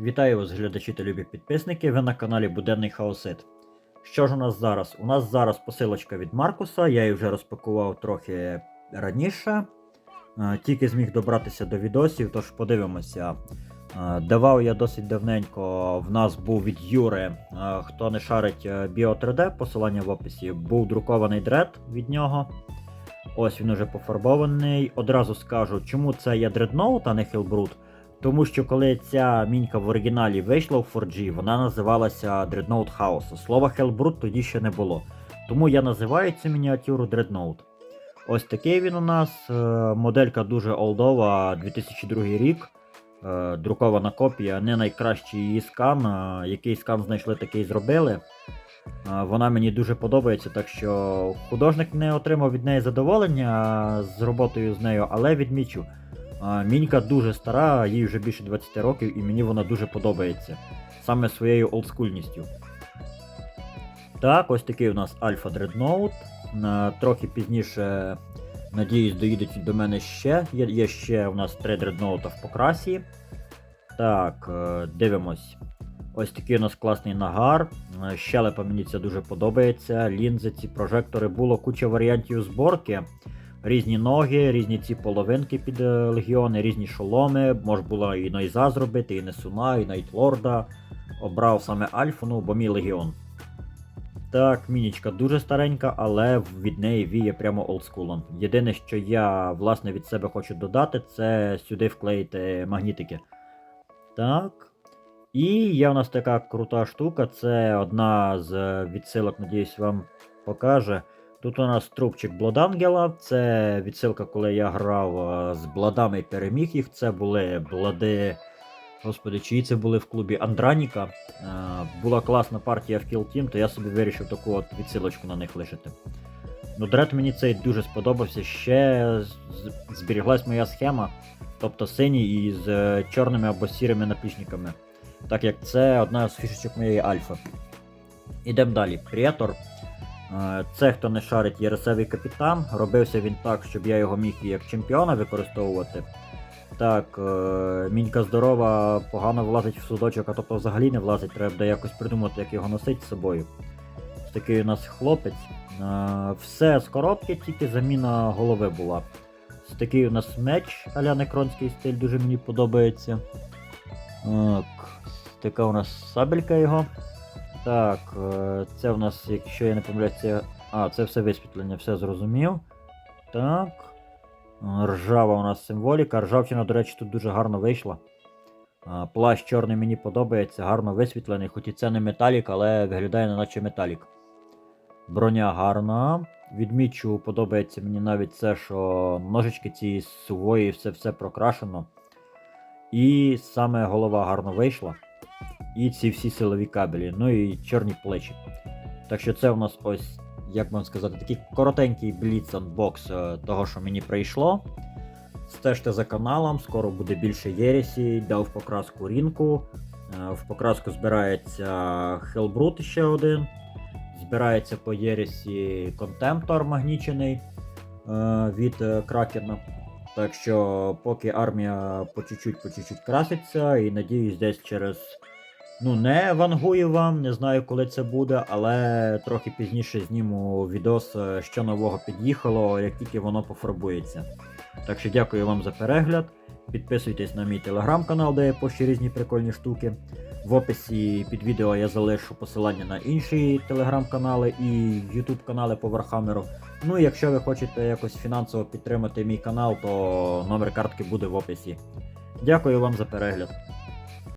Вітаю вас, глядачі та любі підписники. Ви на каналі Буденний Хаосит. Що ж у нас зараз? У нас зараз посилочка від Маркуса, я її вже розпакував трохи раніше. Е, Тільки зміг добратися до відосів, тож подивимося. Е, Давав я досить давненько. В нас був від Юри. е, Хто не шарить Bio 3D, посилання в описі, був друкований дред від нього. Ось він уже пофарбований. Одразу скажу, чому це є Dreadnought, а не Hellbrute. Тому що коли ця мінька в оригіналі вийшла в 4G, вона називалася Dreadnought House. Слова Hellbrute тоді ще не було. Тому я називаю цю мініатюру Dreadnought. Ось такий він у нас. е, Моделька дуже олдова, 2002 рік. Е, Друкована копія, не найкращий її скан. е, Який скан знайшли, такий зробили. Вона мені дуже подобається, так що художник не отримав від неї задоволення з роботою з нею, але відмічу. Мінька дуже стара, їй вже більше 20 років, і мені вона дуже подобається. Саме своєю олдскульністю. Так, ось такий у нас Альфа. На, трохи пізніше, надіюсь, доїдуть до мене ще. Є, є ще у нас три дредноута в покрасі. Так, е, дивимось. Ось такий у нас класний нагар. Е, Щелепа мені це дуже подобається. Лінзи, ці прожектори, було куча варіантів зборки. Різні ноги, різні ці половинки під е, легіони, різні шоломи. Можна було і Нойза зробити, і Несуна, і Найтлорда. Обрав саме Альфу, ну, бо мій легіон. Так, мінічка дуже старенька, але від неї віє прямо олдскулом. Єдине, що я власне від себе хочу додати, це сюди вклеїти магнітики. Так. І є у нас така крута штука, це одна з е, відсилок, надіюсь, вам покаже. Тут у нас трубчик Бладангела. Це відсилка, коли я грав з бладами і переміг їх. Це були блади. Господи, чиї це були в клубі Андраніка. Була класна партія в Kill Team, то я собі вирішив таку от відсилочку на них лишити. Ну, дред мені цей дуже сподобався. Ще зберіглась моя схема, тобто синій із е, чорними або сірими наплічниками. Так як це одна з фішечок моєї альфа. Ідемо далі. Претор. Е, Це, хто не шарить єресевий капітан. Робився він так, щоб я його міг як чемпіона використовувати. Так, е, мінька здорова, погано влазить в судочок, а тобто взагалі не влазить, треба якось придумати, як його носити з собою. Ось такий у нас хлопець. Е, Все з коробки, тільки заміна голови була. Такий у нас меч, аля некронський стиль, дуже мені подобається. Так, така у нас сабелька його. Так, е, це у нас, якщо я не помиляюсь, це. А, це все висвітлення, все зрозумів. Так. Ржава у нас символіка. Ржавчина, до речі, тут дуже гарно вийшла. Плащ чорний мені подобається, гарно висвітлений, хоч і це не металік, але виглядає не наче металік. Броня гарна. Відмічу, подобається мені навіть це, що ножички ці сувої, все все прокрашено. І саме голова гарно вийшла. І ці всі силові кабелі, ну і чорні плечі. Так що це у нас ось, як вам сказати, такий коротенький бліц анбокс е, того, що мені прийшло. Стежте за каналом, скоро буде більше Єресі, дав в покраску рінку. Е, В покраску збирається Hellbrute ще один. Збирається по Єресі Контемптор магнічений е, від Кракена. Так що, поки армія по чуть-чуть по чуть-чуть краситься, і надіюсь, десь через. Ну, не вангую вам, не знаю, коли це буде, але трохи пізніше зніму відос, е, що нового під'їхало, як тільки воно пофарбується. Так що дякую вам за перегляд. Підписуйтесь на мій телеграм-канал, де я пощу різні прикольні штуки. В описі під відео я залишу посилання на інші телеграм-канали і ютуб канали по Вархаммеру. Ну і якщо ви хочете якось фінансово підтримати мій канал, то номер картки буде в описі. Дякую вам за перегляд.